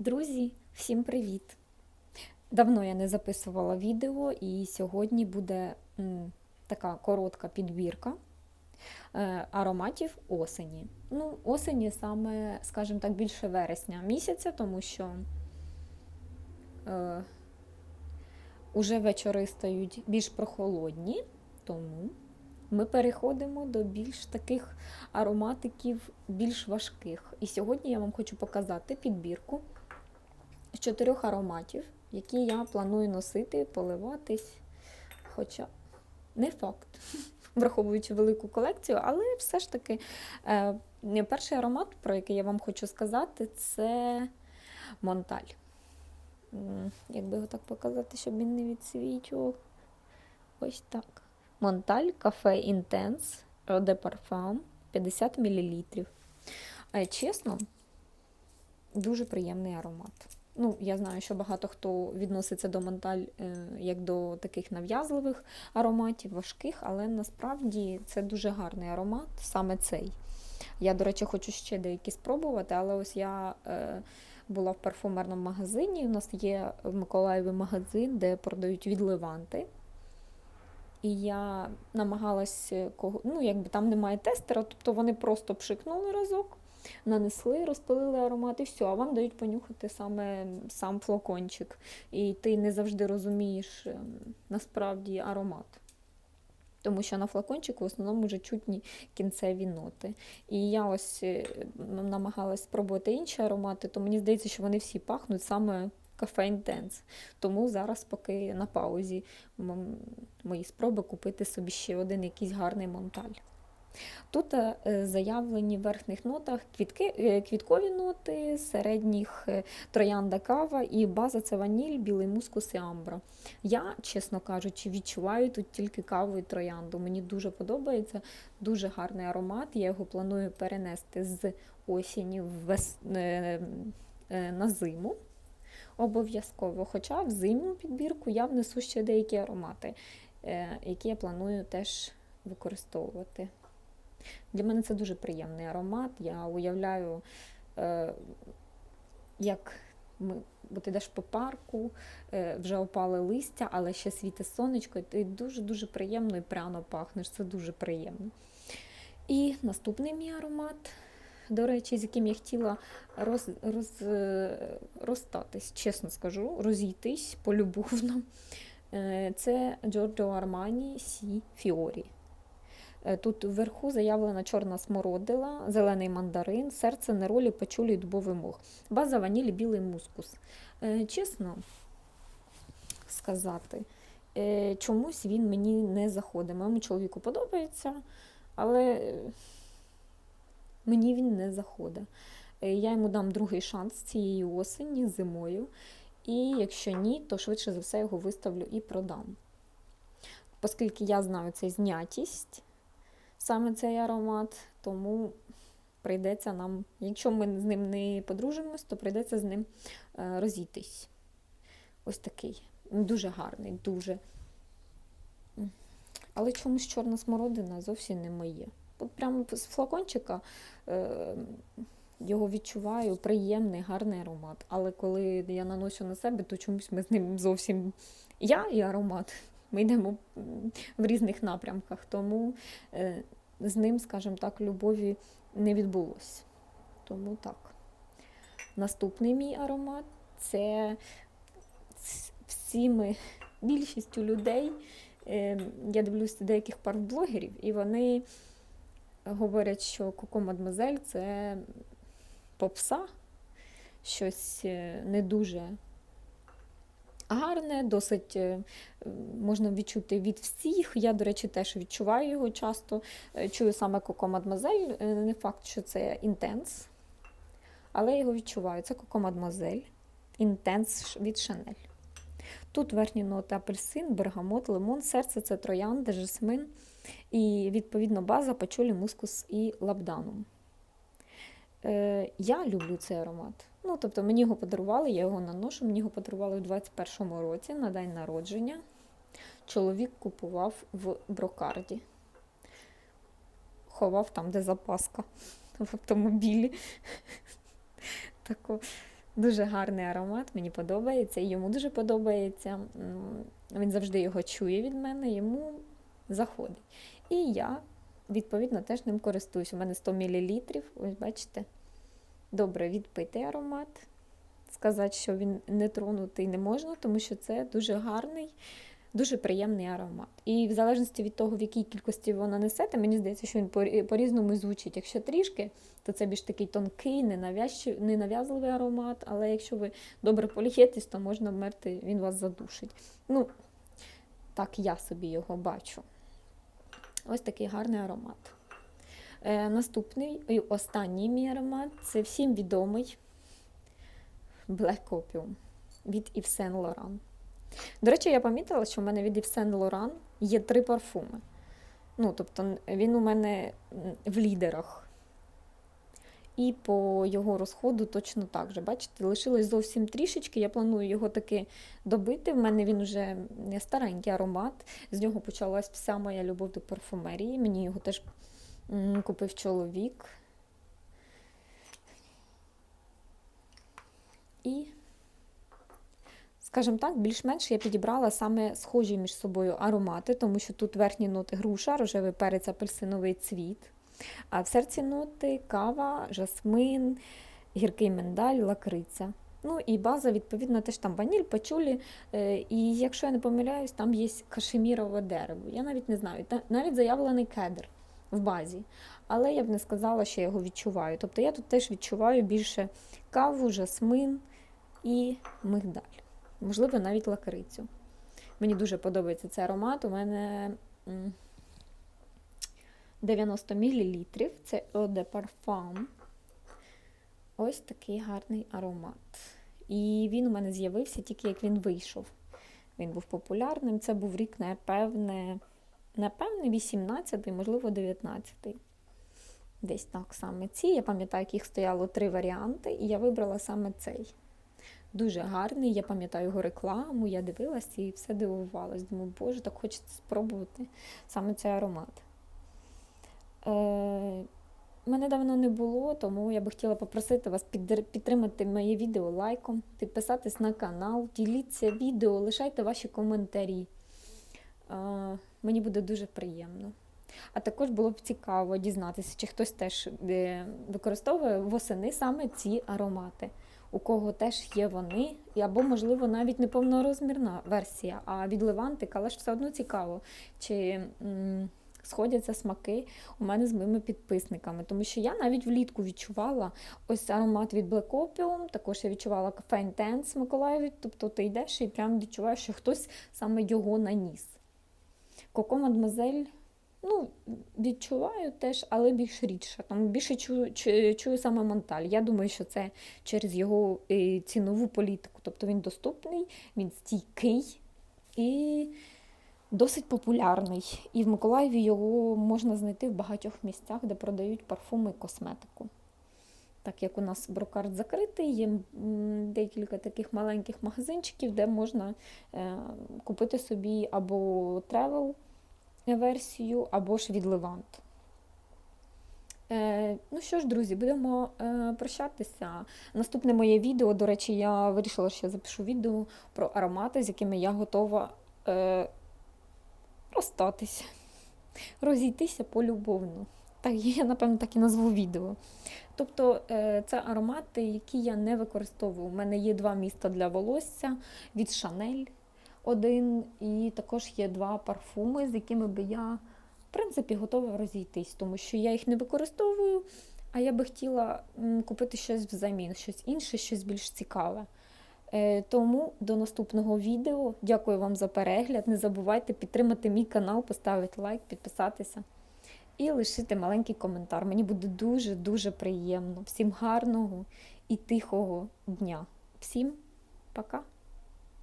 Друзі, всім привіт! Давно я не записувала відео, і сьогодні буде м, така коротка підбірка е, ароматів осені. Ну, осені саме, скажімо так, більше вересня місяця, тому що е, уже вечори стають більш прохолодні, тому ми переходимо до більш таких ароматиків, більш важких. І сьогодні я вам хочу показати підбірку чотирьох ароматів, які я планую носити, поливатись. Хоча не факт, враховуючи велику колекцію, але все ж таки е, перший аромат, про який я вам хочу сказати, це Монталь. Як би його так показати, щоб він не відсвічував. Ось так. Монталь Кафе Інтенс Роде Парфам 50 мл. Чесно, дуже приємний аромат. Ну, я знаю, що багато хто відноситься до Монталь е, як до таких нав'язливих ароматів, важких, але насправді це дуже гарний аромат, саме цей. Я, до речі, хочу ще деякі спробувати, але ось я е, була в парфумерному магазині. У нас є в Миколаєві магазин, де продають відливанти. І я намагалась, е, ну, якби там немає тестера, тобто вони просто пшикнули разок, нанесли, розпилили аромат і все, а вам дають понюхати саме сам флакончик. І ти не завжди розумієш ем, насправді аромат. Тому що на флакончику в основному вже чутні кінцеві ноти. І я ось е, намагалась спробувати інші аромати, то мені здається, що вони всі пахнуть саме кафе Інтенс. Тому зараз поки на паузі мої спроби купити собі ще один якийсь гарний монталь. Тут е, заявлені в верхніх нотах квітки, е, квіткові ноти, середніх е, троянда кава і база це ваніль, білий мускус і амбра. Я, чесно кажучи, відчуваю тут тільки каву і троянду. Мені дуже подобається, дуже гарний аромат. Я його планую перенести з осені вес... е, е, на зиму. Обов'язково, хоча в зимню підбірку я внесу ще деякі аромати, е, які я планую теж використовувати. Для мене це дуже приємний аромат. Я уявляю, е, як ми, бо ти йдеш по парку, е, вже опали листя, але ще світить сонечко, і ти дуже-дуже приємно і пряно пахнеш. Це дуже приємно. І наступний мій аромат, до речі, з яким я хотіла роз, роз, е, розстатись, чесно скажу, розійтись полюбовно. Це Giorgio Armani Сі Фіорі. Е, Тут вверху заявлена чорна смородила, зелений мандарин, серце неролі, пачулі, дубовий мох. База ванілі, білий мускус. Е, Чесно сказати, е, чомусь він мені не заходить. Моєму чоловіку подобається, але мені він не заходить. Я йому дам другий шанс цієї осені, зимою. І якщо ні, то швидше за все його виставлю і продам. Оскільки я знаю цей знятість, саме цей аромат, тому прийдеться нам, якщо ми з ним не подружимось, то прийдеться з ним е, розійтись. Ось такий. Дуже гарний, дуже. Але чомусь чорна смородина зовсім не моє. От прямо з флакончика е, його відчуваю приємний, гарний аромат. Але коли я наношу на себе, то чомусь ми з ним зовсім я і аромат. Ми йдемо в різних напрямках, тому е, з ним, скажімо так, любові не відбулося. Тому так. Наступний мій аромат це ц- всі ми, більшістю людей. е, Я дивлюся деяких парфблогерів, і вони говорять, що Коко Мадмозель це попса, щось е, не дуже гарне, досить е, можна відчути від всіх. Я, до речі, теж відчуваю його часто. Е, Чую саме Коко Мадмозель. Е, Не факт, що це інтенс, але я його відчуваю. Це Коко Мадмозель. Інтенс від Шанель. Тут верхні ноти апельсин, бергамот, лимон, серце це троянда, жасмин і відповідно база, пачулі, мускус і лабданум. Е, я люблю цей аромат. Ну, тобто мені його подарували, я його наношу, мені його подарували у 21-му році на день народження. Чоловік купував в брокарді. Ховав там, де запаска в автомобілі. Тако Дуже гарний аромат, мені подобається, і йому дуже подобається. Він завжди його чує від мене, йому заходить. І я, відповідно, теж ним користуюсь. У мене 100 мл, ось бачите, добре відпитий аромат. Сказати, що він не тронутий не можна, тому що це дуже гарний, дуже приємний аромат. І в залежності від того, в якій кількості ви нанесете, мені здається, що він по- по-різному звучить. Якщо трішки, то це більш такий тонкий, ненав'язливий аромат, але якщо ви добре полієтесь, то можна вмерти, він вас задушить. Ну, так я собі його бачу. Ось такий гарний аромат. Е, наступний і останній мій аромат це всім відомий Black Opium від Yves Saint Laurent. До речі, я помітила, що в мене від Yves Saint Laurent є три парфуми. Ну, тобто, він у мене в лідерах. І по його розходу точно так же. Бачите, лишилось зовсім трішечки. Я планую його таки добити. В мене він вже не старенький аромат. З нього почалась вся моя любов до парфумерії. Мені його теж купив чоловік. І, скажімо так, більш-менш я підібрала саме схожі між собою аромати, тому що тут верхні ноти груша, рожевий перець, апельсиновий цвіт. А в серці ноти кава, жасмин, гіркий миндаль, лакриця. Ну і база, відповідно, теж там ваніль, пачулі. Е, І якщо я не помиляюсь, там є кашемірове дерево. Я навіть не знаю. Та- Навіть заявлений кедр в базі. Але я б не сказала, що я його відчуваю. Тобто я тут теж відчуваю більше каву, жасмин і мигдаль. Можливо, навіть лакрицю. Мені дуже подобається цей аромат. У мене 90 мл. Це Eau de Parfum. Ось такий гарний аромат. І він у мене з'явився тільки як він вийшов. Він був популярним. Це був рік, напевне, напевне, 18-й, можливо, 19-й. Десь так саме ці. Я пам'ятаю, яких стояло три варіанти, і я вибрала саме цей. Дуже гарний. Я пам'ятаю його рекламу, я дивилася і все дивувалась. Думаю, боже, так хочеться спробувати саме цей аромат. Е, Мене давно не було, тому я би хотіла попросити вас підтримати моє відео лайком, підписатись на канал, діліться відео, лишайте ваші коментарі. Е, Мені буде дуже приємно. А також було б цікаво дізнатися, чи хтось теж е, використовує восени саме ці аромати, у кого теж є вони, або, можливо, навіть не повнорозмірна версія, а від Левантик, але ж все одно цікаво, чи м, сходяться смаки у мене з моїми підписниками. Тому що я навіть влітку відчувала ось аромат від Black Opium, також я відчувала Cafe Intense Миколаєві, тобто ти йдеш і прям відчуваєш, що хтось саме його наніс. Коко Мадмозель, ну, відчуваю теж, але більш рідше. Там більше чую, чую, чую саме Монталь. Я думаю, що це через його е, цінову політику. Тобто він доступний, він стійкий і досить популярний. І в Миколаєві його можна знайти в багатьох місцях, де продають парфуми і косметику. Так як у нас брокард закритий, є декілька таких маленьких магазинчиків, де можна е, купити собі або тревел версію, або ж від Левант. Ну що ж, друзі, будемо е, прощатися. Наступне моє відео, до речі, я вирішила, що я запишу відео про аромати, з якими я готова е, розстатися, розійтися полюбовно. Так, я, напевно, так і назву відео. Тобто е, це аромати, які я не використовую. У мене є два міста для волосся від Шанель один, і також є два парфуми, з якими би я, в принципі, готова розійтись, тому що я їх не використовую, а я би хотіла купити щось взамін, щось інше, щось більш цікаве. Е, Тому до наступного відео. Дякую вам за перегляд. Не забувайте підтримати мій канал, поставити лайк, підписатися і лишити маленький коментар. Мені буде дуже-дуже приємно. Всім гарного і тихого дня. Всім пока!